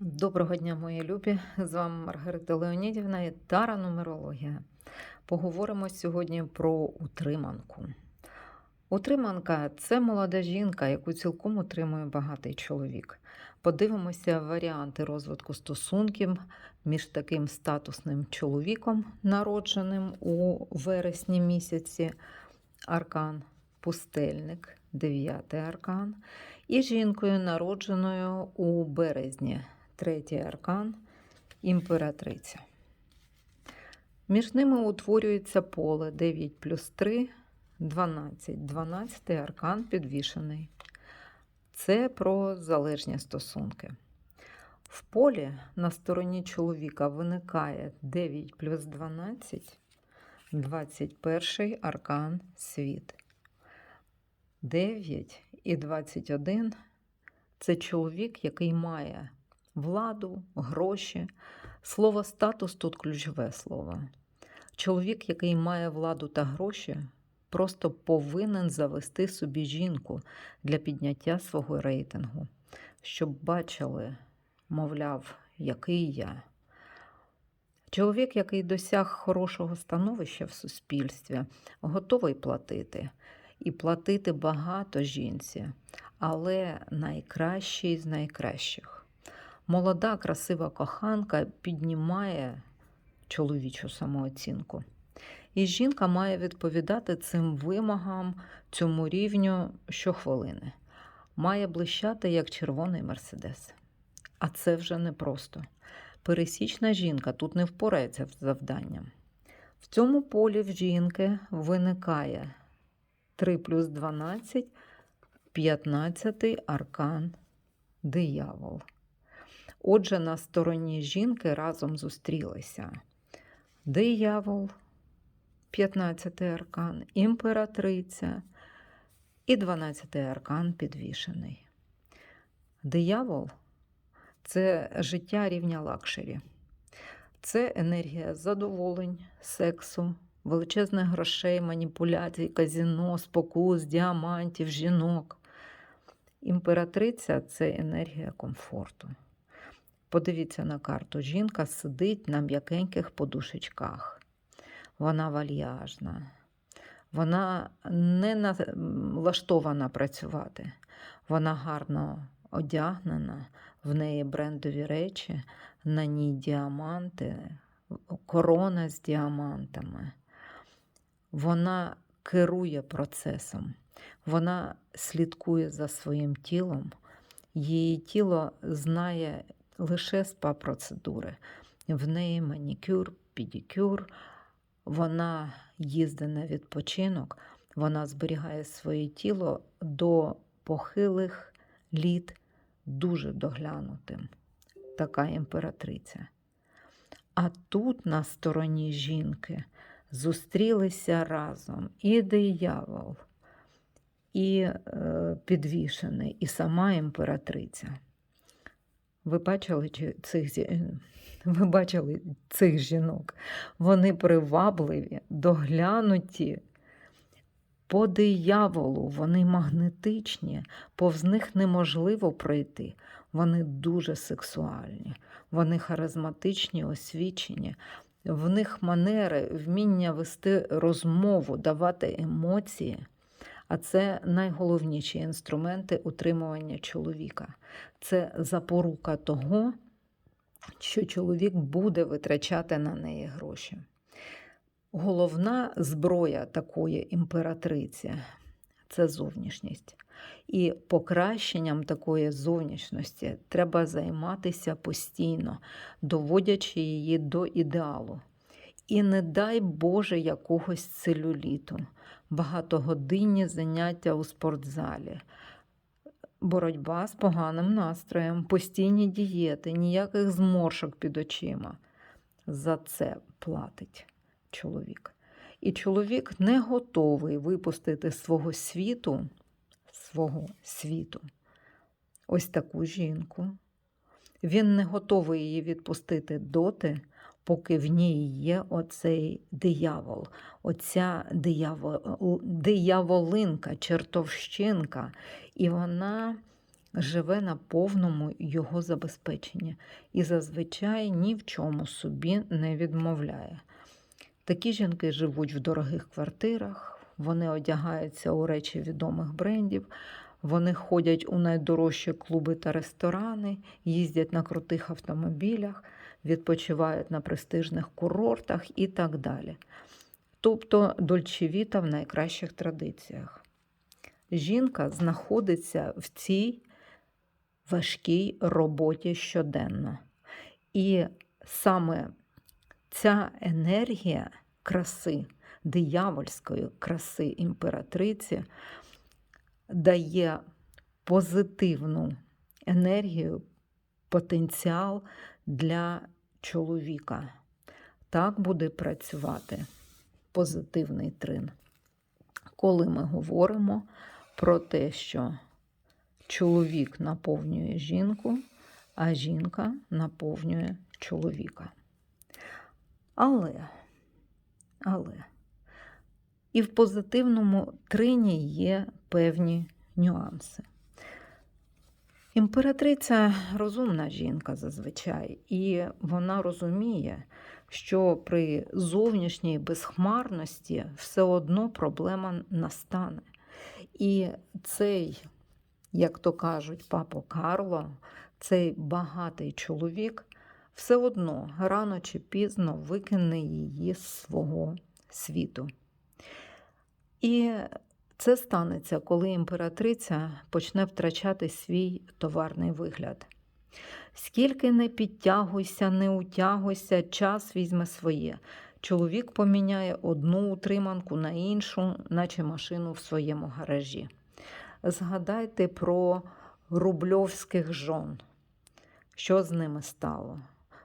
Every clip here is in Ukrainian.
Доброго дня, мої любі! З вами Маргарита Леонідівна і Тара Нумерологія. Поговоримо сьогодні про утриманку. Утриманка це молода жінка, яку цілком утримує багатий чоловік. Подивимося варіанти розвитку стосунків між таким статусним чоловіком, народженим у вересні місяці, аркан пустельник, дев'ятий аркан, і жінкою, народженою у березні, третій аркан, імператриця. Між ними утворюється поле 9 плюс 3, 12. 12 аркан підвішений. Це про залежні стосунки. В полі на стороні чоловіка виникає 9 плюс 12, 21 аркан світ. 9 і 21 це чоловік, який має владу, гроші. Слово статус тут ключове слово. Чоловік, який має владу та гроші, просто повинен завести собі жінку для підняття свого рейтингу, щоб бачили, мовляв, який я. Чоловік, який досяг хорошого становища в суспільстві, готовий платити. І платити багато жінці, але найкращий з найкращих. Молода, красива коханка піднімає чоловічу самооцінку. І жінка має відповідати цим вимогам, цьому рівню щохвилини. Має блищати як червоний мерседес. А це вже непросто. Пересічна жінка тут не впорається з завданням. В цьому полі в жінки виникає 3 плюс 12, 15 аркан диявол. Отже, на стороні жінки разом зустрілися диявол, 15 аркан, імператриця і 12 аркан підвішений. Диявол це життя рівня лакшері. Це енергія задоволень, сексу, величезних грошей, маніпуляцій, казіно, спокус, діамантів, жінок. Імператриця це енергія комфорту. Подивіться на карту. Жінка сидить на м'якеньких подушечках. Вона вальяжна, вона не налаштована працювати. Вона гарно одягнена, в неї брендові речі, на ній діаманти, корона з діамантами. Вона керує процесом, вона слідкує за своїм тілом, її тіло знає лише спа-процедури. В неї манікюр, підікюр, вона їздить на відпочинок, вона зберігає своє тіло до похилих літ дуже доглянутим. Така імператриця. А тут на стороні жінки зустрілися разом і диявол, і е, підвішений, і сама імператриця. Ви бачили цих, ви бачили цих жінок? Вони привабливі, доглянуті. По дияволу, вони магнетичні, повз них неможливо пройти. Вони дуже сексуальні, вони харизматичні, освічені, в них манери, вміння вести розмову, давати емоції. А це найголовніші інструменти утримування чоловіка. Це запорука того, що чоловік буде витрачати на неї гроші. Головна зброя такої імператриці це зовнішність. І покращенням такої зовнішності треба займатися постійно, доводячи її до ідеалу. І не дай Боже якогось целюліту, багатогодинні заняття у спортзалі, боротьба з поганим настроєм, постійні дієти, ніяких зморшок під очима. За це платить чоловік. І чоловік не готовий випустити свого світу, свого світу, ось таку жінку. Він не готовий її відпустити доти, поки в ній є оцей диявол, оця диявол, дияволинка, чертовщинка, і вона живе на повному його забезпеченні. І зазвичай ні в чому собі не відмовляє. Такі жінки живуть в дорогих квартирах, вони одягаються у речі відомих брендів, вони ходять у найдорожчі клуби та ресторани, їздять на крутих автомобілях, відпочивають на престижних курортах і так далі. Тобто дольчевіта в найкращих традиціях. Жінка знаходиться в цій важкій роботі щоденно. І саме ця енергія краси, диявольської краси імператриці дає позитивну енергію, потенціал для чоловіка. Так буде працювати позитивний трин. Коли ми говоримо про те, що чоловік наповнює жінку, а жінка наповнює чоловіка. Але, але і в позитивному трині є певні нюанси. Імператриця розумна жінка зазвичай, і вона розуміє, що при зовнішній безхмарності все одно проблема настане. І цей, як то кажуть, папо Карло, цей багатий чоловік все одно рано чи пізно викине її з свого світу. І це станеться, коли імператриця почне втрачати свій товарний вигляд. Скільки не підтягуйся, не утягуйся, час візьме своє. Чоловік поміняє одну утриманку на іншу, наче машину в своєму гаражі. Згадайте про рубльовських жон, що з ними стало.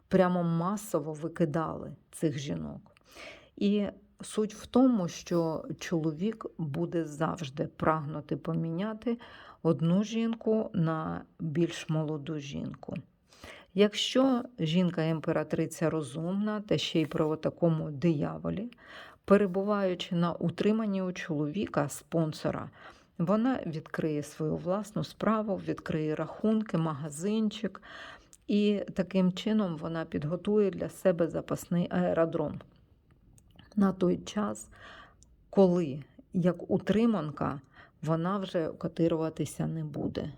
Прямо масово викидали цих жінок. І суть в тому, що чоловік буде завжди прагнути поміняти одну жінку на більш молоду жінку. Якщо жінка-імператриця розумна, та ще й про такому дияволі, перебуваючи на утриманні у чоловіка, спонсора, вона відкриє свою власну справу, відкриє рахунки, магазинчик, і таким чином вона підготує для себе запасний аеродром. На той час, коли як утриманка, вона вже котируватися не буде.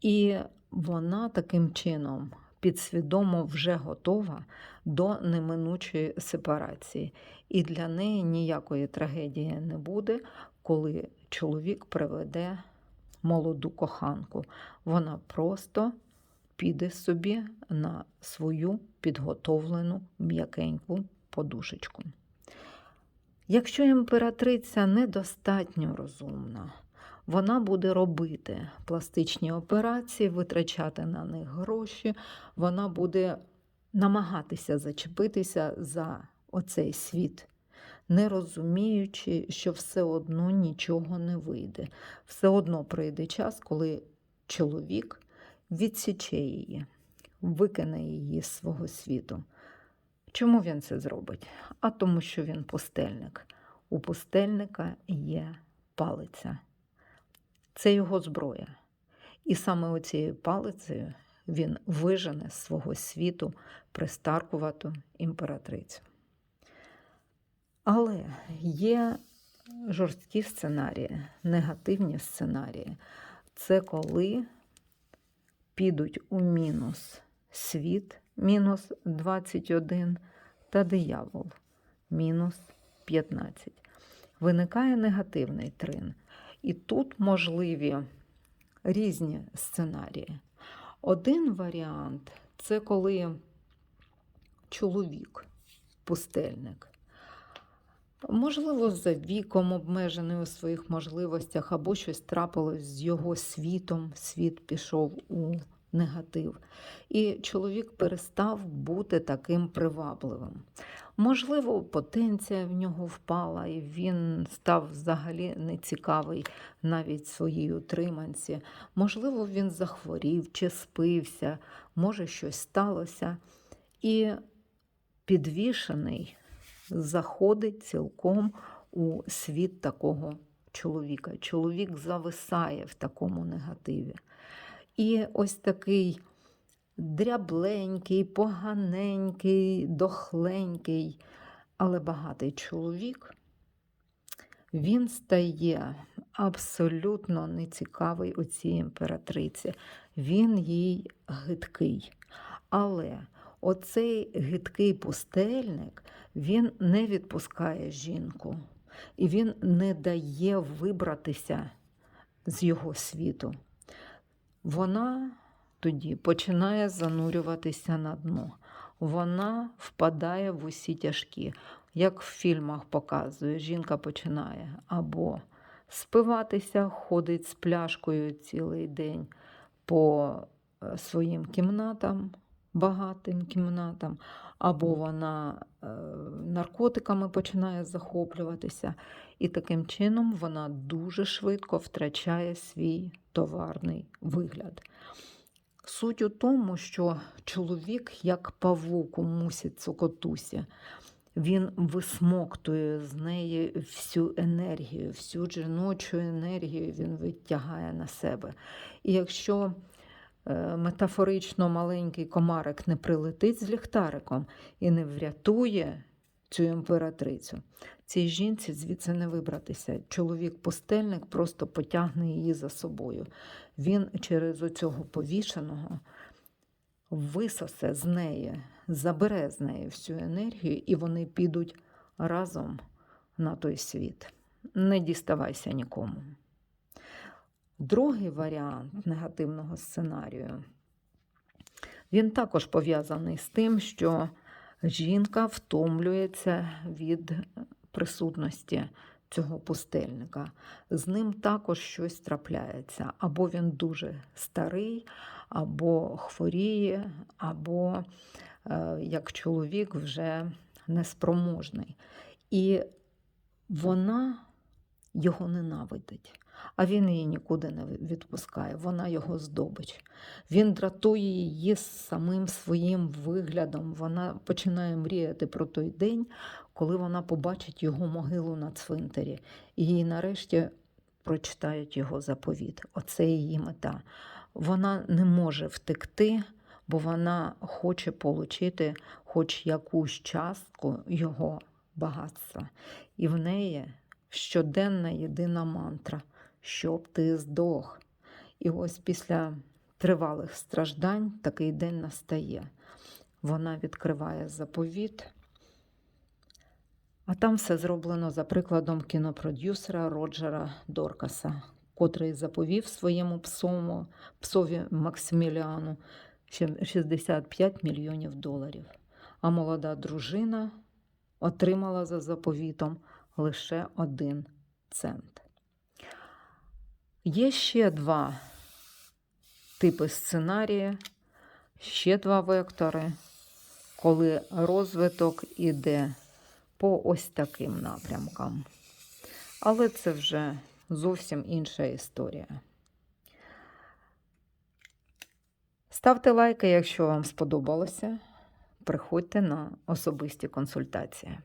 І вона таким чином підсвідомо вже готова до неминучої сепарації. І для неї ніякої трагедії не буде, коли чоловік приведе молоду коханку. Вона просто піде собі на свою підготовлену м'якеньку подушечку. Якщо імператриця недостатньо розумна, вона буде робити пластичні операції, витрачати на них гроші, вона буде намагатися зачепитися за оцей світ, не розуміючи, що все одно нічого не вийде. Все одно прийде час, коли чоловік відсіче її, викине її з свого світу. Чому він це зробить? А тому, що він пустельник. У пустельника є палиця. Це його зброя. І саме оцією палицею він вижене з свого світу пристаркувату імператрицю. Але є жорсткі сценарії, негативні сценарії. Це коли підуть у мінус світ мінус 21 та диявол мінус 15. Виникає негативний трин. І тут можливі різні сценарії. Один варіант це коли чоловік, пустельник, можливо, за віком обмежений у своїх можливостях, або щось трапилось з його світом, світ пішов у негатив. І чоловік перестав бути таким привабливим. Можливо, потенція в нього впала, і він став взагалі нецікавий навіть своїй утриманці. Можливо, він захворів чи спився, може, щось сталося. І підвішений заходить цілком у світ такого чоловіка. Чоловік зависає в такому негативі. І ось такий дрябленький, поганенький, дохленький, але багатий чоловік, він стає абсолютно нецікавий у цій імператриці. Він їй гидкий. Але оцей гидкий пустельник він не відпускає жінку, і він не дає вибратися з його світу. Вона тоді починає занурюватися на дно. Вона впадає в усі тяжкі. Як в фільмах показує, жінка починає або спиватися, ходить з пляшкою цілий день по е, своїм кімнатам, багатим кімнатам, або вона наркотиками починає захоплюватися. І таким чином вона дуже швидко втрачає свій товарний вигляд. Суть у тому, що чоловік, як павук у мусі цокотусі, він висмоктує з неї всю енергію, всю жіночу енергію він витягає на себе. І якщо е, метафорично маленький комарик не прилетить з ліхтариком і не врятує цю імператрицю, цій жінці звідси не вибратися. Чоловік-пустельник просто потягне її за собою. Він через оцього повішеного висосе з неї, забере з неї всю енергію, і вони підуть разом на той світ. Не діставайся нікому. Другий варіант негативного сценарію. Він також пов'язаний з тим, що жінка втомлюється від присутності цього пустельника. З ним також щось трапляється. Або він дуже старий, або хворіє, або е, як чоловік вже неспроможний. І вона його ненавидить, а він її нікуди не відпускає. Вона його здобич. Він дратує її самим своїм виглядом. Вона починає мріяти про той день, коли вона побачить його могилу на цвинтарі. І їй нарешті прочитають його заповіт. Оце її мета. Вона не може втекти, бо вона хоче отримати хоч якусь частку його багатства. І в неї щоденна єдина мантра, щоб ти здох. І ось після тривалих страждань такий день настає. Вона відкриває заповіт. А там все зроблено за прикладом кінопродюсера Роджера Доркаса, котрий заповів своєму псому, псові Максиміліану 65 мільйонів доларів. А молода дружина отримала за заповітом лише один цент. Є ще два типи сценарії, ще два вектори, коли розвиток іде по ось таким напрямкам. Але це вже зовсім інша історія. Ставте лайки, якщо вам сподобалося. Приходьте на особисті консультації.